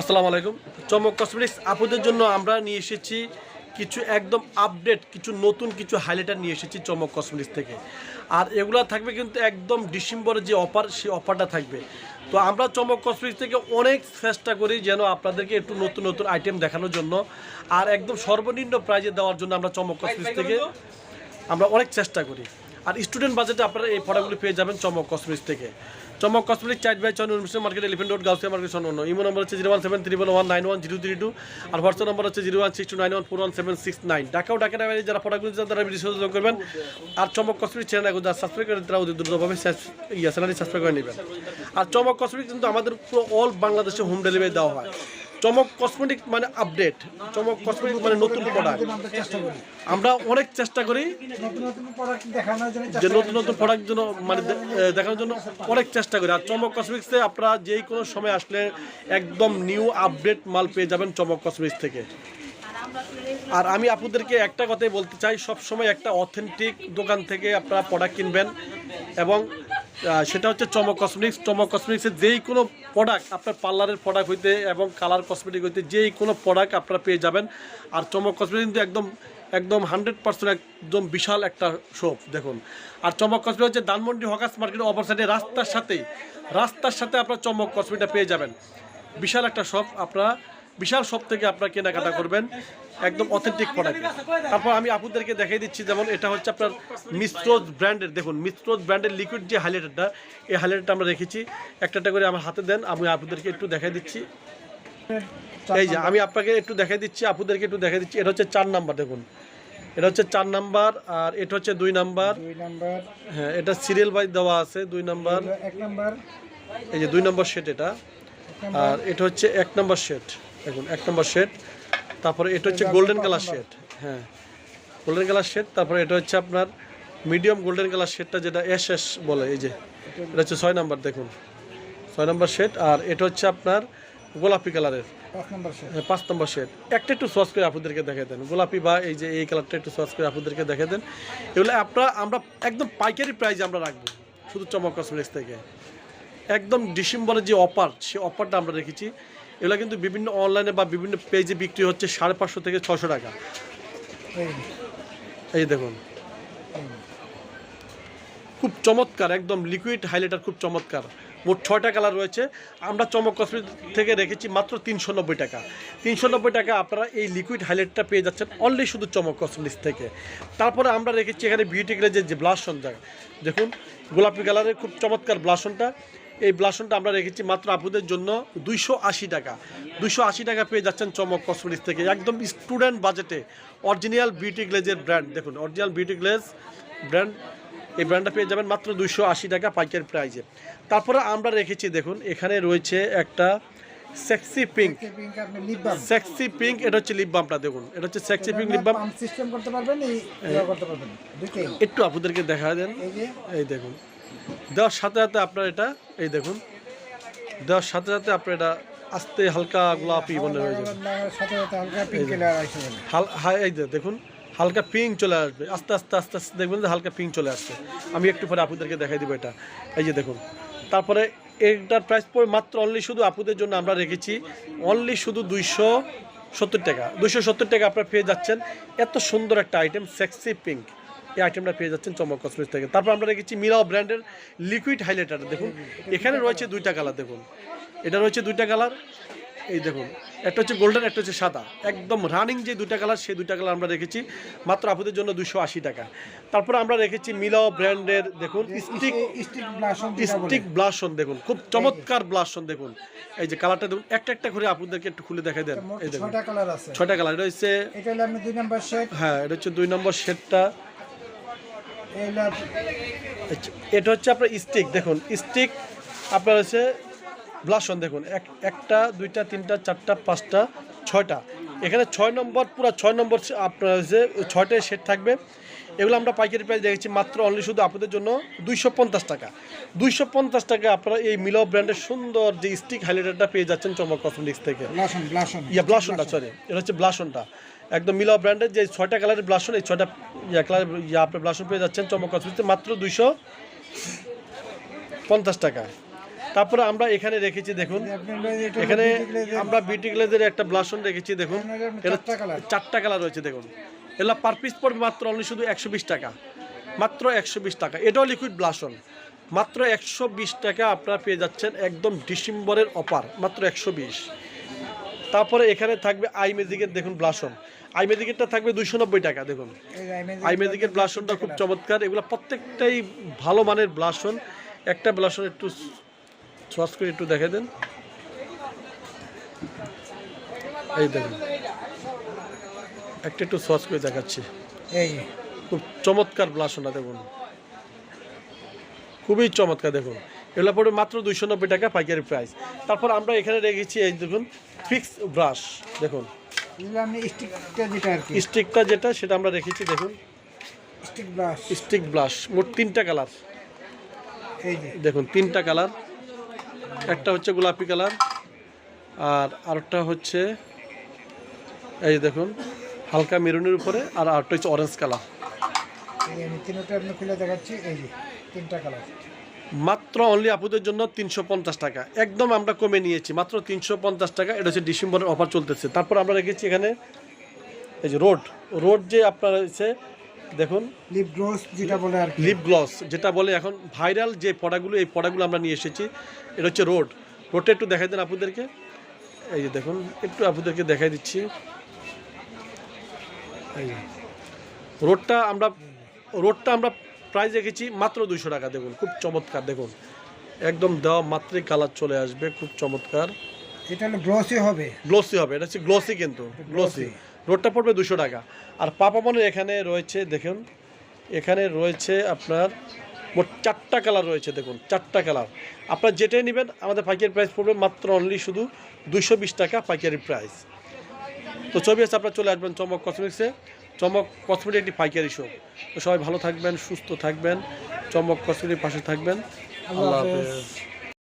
আসসালামু আলাইকুম। চমক কসমেটিক্স আপুদের জন্য আমরা নিয়ে এসেছি কিছু একদম আপডেট কিছু নতুন কিছু হাইলাইটার নিয়ে এসেছি চমক কসমেটিক্স থেকে। আর এগুলো থাকবে কিন্তু একদম ডিসেম্বরে যে অফার সেই অফারটা থাকবে। তো আমরা চমক কসমেটিক্স থেকে অনেক চেষ্টা করি যেন আপনাদেরকে একটু নতুন নতুন আইটেম দেখানোর জন্য। আর একদম সর্বনিম্ন প্রাইজে দেওয়ার জন্য আমরা চমক কসমেটিক্স থেকে আমরা অনেক চেষ্টা করি। আর স্টুডেন্ট বাজেটে আপনারা এই প্রোডাক্টগুলি পেয়ে যাবেন চমক কসমেটিক্স থেকে। চমক কসমেটিক, চাইট বাই চন university market elephant road, Gausia market সন ইমো নম্বর হচ্ছে zero one seven three one nine one zero three two. আর হোয়াটসঅ্যাপ নম্বর হচ্ছে zero one six two nine one four one seven six nine. ডাকাও ডাকে বাইরে যারা প্রোডাক্টগুলি চান তারা video যোগ করবেন। আর চমক কসমেটিক চ্যানেল এখন যারা সাবস্ক্রাইব করেন তারা অতি দ্রুতভাবে ইয়া চ্যানেলটি সাবস্ক্রাইব করে নেবেন। আর চমক কসমেটিক কিন্তু আমাদের পুরো অল বাংলাদেশে হোম ডেলিভারি দেওয়া হয়। চমক কসমেটিক মানে আপডেট চমক কসমেটিক মানে নতুন প্রোডাক্ট আমরা অনেক চেষ্টা করি যে নতুন নতুন প্রোডাক্ট জন্য মানে দেখানোর জন্য অনেক চেষ্টা করি। আর চমক কসমেটিক্সে আপনারা যেই কোনো সময় আসলে একদম নিউ আপডেট মাল পেয়ে যাবেন চমক কসমেটিক্স থেকে। আর আমি আপনাদেরকে একটা কথাই বলতে চাই সব সময় একটা অথেন্টিক দোকান থেকে আপনারা প্রোডাক্ট কিনবেন এবং সেটা হচ্ছে চমক কসমেটিক্স চমক কসমেটিক্সের যেই কোনো প্রোডাক্ট আপনার পার্লারের প্রোডাক্ট হইতে এবং কালার কসমেটিক হইতে যেই কোনো প্রোডাক্ট আপনারা পেয়ে যাবেন। আর চমক কসমেটিক কিন্তু একদম একদম হান্ড্রেড পার্সেন্ট একদম বিশাল একটা শপ দেখুন। আর চমক কসমেটিক হচ্ছে ধানমন্ডি হকাস মার্কেটের অপর সাইডে রাস্তার সাথেই, রাস্তার সাথে আপনার চমক কসমেটিকটা পেয়ে যাবেন। বিশাল একটা শপ আপনারা বিশাল সব থেকে আপনারা কেনাকাটা করবেন একদম অথেন্টিক প্রোডাক্ট তারপর আমি আপুদেরকে দেখাই দিচ্ছি যেমন এটা হচ্ছে আপনার মিস্ট্রোজ ব্র্যান্ডের দেখুন মিস্ট্রোজ ব্র্যান্ডের লিকুইড যে হাইলাইটারটা এই হাইলাইটারটা আমরা রেখেছি। একটা একটা করে আমার হাতে দেন আমি আপুদেরকে একটু দেখাই দিচ্ছি। এই যে আমি আপনাকে একটু দেখাই দিচ্ছি আপুদেরকে একটু দেখাই দিচ্ছি এটা হচ্ছে চার নাম্বার দেখুন। এটা হচ্ছে চার নাম্বার আর এটা হচ্ছে দুই নাম্বার। হ্যাঁ এটা সিরিয়াল ওয়াইজ দেওয়া আছে দুই নাম্বার। এক নাম্বার। এই যে দুই নম্বর সেট এটা। আর এটা হচ্ছে এক নম্বর সেট দেখুন এক নম্বর শেড তারপরে এটা হচ্ছে গোল্ডেন কালার শেড। হ্যাঁ গোল্ডেন কালার শেড তারপরে এটা হচ্ছে আপনার মিডিয়াম গোল্ডেন কালার শেডটা যেটা এস এস বলে এই যে এটা হচ্ছে ছয় নাম্বার দেখুন। ছয় নম্বর শেড আর এটা হচ্ছে আপনার গোলাপি কালারের পাঁচ হ্যাঁ, পাঁচ নম্বর শেড। একটা একটু সস করে আপনাদেরকে দেখে দেন। গোলাপি বা এই যে এই কালারটা একটু সস করে আপনাদেরকে দেখে দেন। এগুলো আপনারা আমরা একদম পাইকারি প্রাইজে আমরা রাখব শুধু চমক কসমেটিক্স থেকে। একদম ডিসেম্বরের যে অফার সেই অফারটা আমরা রেখেছি। এগুলো কিন্তু বিভিন্ন অনলাইনে বা বিভিন্ন পেজে বিক্রি হচ্ছে সাড়ে পাঁচশো থেকে ছশো টাকা। এই এই দেখুন। খুব চমৎকার একদম লিকুইড হাইলাইটার খুব চমৎকার। মোট ছয়টা কালার রয়েছে। আমরা চমক কসমেটিক থেকে রেখেছি মাত্র তিনশো নব্বই টাকা। তিনশো নব্বই টাকা আপনারা এই লিকুইড হাইলাইটটা পেয়ে যাচ্ছেন অনলি শুধু চমক কসমেটিক্স থেকে। তারপরে আমরা রেখেছি এখানে বিউটি গ্লেজের যে ব্লাশন যায় দেখুন, গোলাপি কালারের খুব চমৎকার ব্লাশনটা এই ব্লাশনটা আমরা রেখেছি মাত্র আপুদের জন্য দুইশো আশি টাকা। দুইশো আশি টাকা পেয়ে যাচ্ছেন চমক কসমেটিক্স থেকে। একদম স্টুডেন্ট বাজেটে অরিজিনাল বিউটি গ্লেজের ব্র্যান্ড দেখুন অরিজিনাল বিউটি গ্লেজ ব্র্যান্ড এই ব্র্যান্ডটা পেয়ে যাবেন মাত্র দুশো আশি টাকা পাইকারি প্রাইজে তারপরে আমরা রেখেছি দেখুন এখানে রয়েছে একটা সেক্সি পিঙ্ক সেক্সি পিঙ্ক এটা হচ্ছে লিপ বামটা দেখুন এটা হচ্ছে sexy pink lip balm system করতে পারবেন এই করতে পারবেন। একটু আপনাদেরকে দেখা দেন। এই দেখুন দেওয়ার সাথে সাথে আপনার এটা এই দেখুন দেওয়ার সাথে সাথে আপনার এটা আস্তে হালকা গোলাপি মনে হয়ে যাবে। সাথে সাথে হালকা পিঙ্ক কালার আসে যাবে এই দেখুন হালকা পিঙ্ক চলে আসবে। আস্তে আস্তে আস্তে আস্তে দেখবেন যে হালকা পিঙ্ক চলে আসছে। আমি একটু পরে আপুদেরকে দেখাই দিব এটা। এই যে দেখুন। তারপরে এটার প্রাইস পড়ে মাত্র অনলি শুধু আপুদের জন্য আমরা রেখেছি। অনলি শুধু দুইশো সত্তর টাকা। দুইশো সত্তর টাকা আপনারা পেয়ে যাচ্ছেন। এত সুন্দর একটা আইটেম সেক্সি পিঙ্ক এই আইটেমটা পেয়ে যাচ্ছেন চমক কসমেটিক্স থেকে। তারপর আমরা রেখেছি মিরাও ব্র্যান্ডের লিকুইড হাইলাইটার দেখুন, এখানে রয়েছে দুইটা কালার দেখুন। এটা রয়েছে দুইটা কালার এই দেখুন একটা হচ্ছে গোল্ডেন একটা হচ্ছে সাদা। একদম রানিং যে দুইটা কালার সেই দুইটা কালার আমরা রেখেছি মাত্র আপুদের জন্য দুশো আশি টাকা। তারপরে আমরা রেখেছি মিলাও ব্র্যান্ডের দেখুন স্টিক স্টিক ব্লাশন দেখুন খুব চমৎকার ব্লাশন দেখুন। এই যে কালারটা দেখুন একটা একটা করে আপুদেরকে একটু খুলে দেখাই দেন। এই দেখুন ছয়টা কালার এটা হচ্ছে হ্যাঁ এটা হচ্ছে দুই নম্বর এইটা এটা হচ্ছে আপনার স্টিক দেখুন স্টিক আপনার হচ্ছে ব্লাশন দেখুন এক একটা দুইটা তিনটা চারটা পাঁচটা ছয়টা। এখানে ছয় নম্বর পুরো ছয় নম্বর আপনার যে ছয়টা সেট থাকবে এগুলো আমরা পাইকারি প্রাইস দেখেছি মাত্র অনলি শুধু আপনাদের জন্য দুইশো পঞ্চাশ টাকা। দুইশো পঞ্চাশ টাকা আপনারা এই মিলো ব্র্যান্ডের সুন্দর যে স্টিক হাইলাইটারটা পেয়ে যাচ্ছেন চমক কসমেটিক্স থেকে। ইয়া ব্লাশনটা সরি এটা হচ্ছে ব্লাশনটা একদম মিলা ব্র্যান্ডের যে ছয়টা কালারের ব্লাশন এই ছয়টা ইয়া কালার ইয়া আপনার ব্লাশন পেয়ে যাচ্ছেন চমক কসমেটিক্সে মাত্র দুইশো পঞ্চাশ টাকা। তারপরে আমরা এখানে রেখেছি দেখুন। এখানে আমরা বিউটি গ্লেজের একটা ব্লাশন রেখেছি দেখুন। এটা চারটা কালার রয়েছে দেখুন। এগুলো পার পিস পড়বে মাত্র অনলি শুধু একশো বিশ টাকা। মাত্র একশো বিশ টাকা। এটাও লিকুইড ব্লাশন মাত্র একশো বিশ টাকা আপনারা পেয়ে যাচ্ছেন একদম ডিসেম্বরের অপার মাত্র একশো বিশ। তারপরে এখানে থাকবে আই ম্যাজিকের দেখুন ব্লাশন আই ম্যাজিকেরটা থাকবে দুইশো নব্বই টাকা দেখুন। আই ম্যাজিকের ব্লাশনটা খুব চমৎকার। এগুলো প্রত্যেকটাই ভালো মানের ব্লাশন একটা ব্লাশন একটু সস করে একটু দেখে দেন। এই দেখুন। একটা একটু সস করে দেখাচ্ছি। এই। খুব চমৎকার ব্লাশনটা দেখুন। খুবই চমৎকার দেখুন। এগুলো পড়বে মাত্র দুইশো নব্বই টাকা পাইকারি প্রাইস তারপর আমরা এখানে রেখেছি এই দেখুন ফিক্স ব্রাশ দেখুন। স্টিকটা যেটা সেটা আমরা রেখেছি দেখুন। স্টিক ব্রাশ স্টিক ব্লাশ মোট তিনটা কালার দেখুন তিনটা কালার একটা হচ্ছে গোলাপি কালার আর আরেকটা হচ্ছে এই যে দেখুন হালকা মেরুনের উপরে আর আরেকটা হচ্ছে অরেঞ্জ কালার এই যে আমি তিনটা আপনি খুলে দেখাচ্ছি এই যে তিনটা কালার মাত্র অনলি আপুদের জন্য তিনশো পঞ্চাশ টাকা। একদম আমরা কমে নিয়েছি মাত্র তিনশো পঞ্চাশ টাকা এটা হচ্ছে ডিসেম্বরের অফার চলতেছে। তারপর আমরা রেখেছি এখানে এই যে রোড রোড যে আপনার হচ্ছে দেখুন। লিপ গ্লোস যেটা বলে আর লিপ গ্লস যেটা বলে এখন ভাইরাল যে পড়াগুলো এই পড়াগুলো আমরা নিয়ে এসেছি এটা হচ্ছে রোড। রোডটা একটু দেখাই দেন আপুদেরকে এই যে দেখুন একটু আপুদেরকে দেখাই দিচ্ছি। এই রোডটা আমরা রোডটা আমরা প্রাইস রেখেছি মাত্র দুইশো টাকা দেখুন খুব চমৎকার দেখুন। একদম দেওয়া মাত্রই কালার চলে আসবে খুব চমৎকার। এটা গ্লসি হবে। গ্লোসি হবে এটা হচ্ছে গ্লোসি কিন্তু গ্লোসি রোডটা পড়বে দুশো টাকা। আর পাপামনের এখানে রয়েছে দেখুন এখানে রয়েছে আপনার মোট চারটা কালার রয়েছে দেখুন চারটা কালার। আপনার যেটাই নেবেন আমাদের পাইকারি প্রাইস পড়বে মাত্র অনলি শুধু দুশো বিশ টাকা পাইকারি প্রাইস তো ছবি আছে আপনার চলে আসবেন চমক কসমেটিক্সে চমক কসমেটিক একটি পাইকারি শো তো সবাই ভালো থাকবেন সুস্থ থাকবেন চমক কসমেটিক পাশে থাকবেন। আল্লাহ। হাফেজ।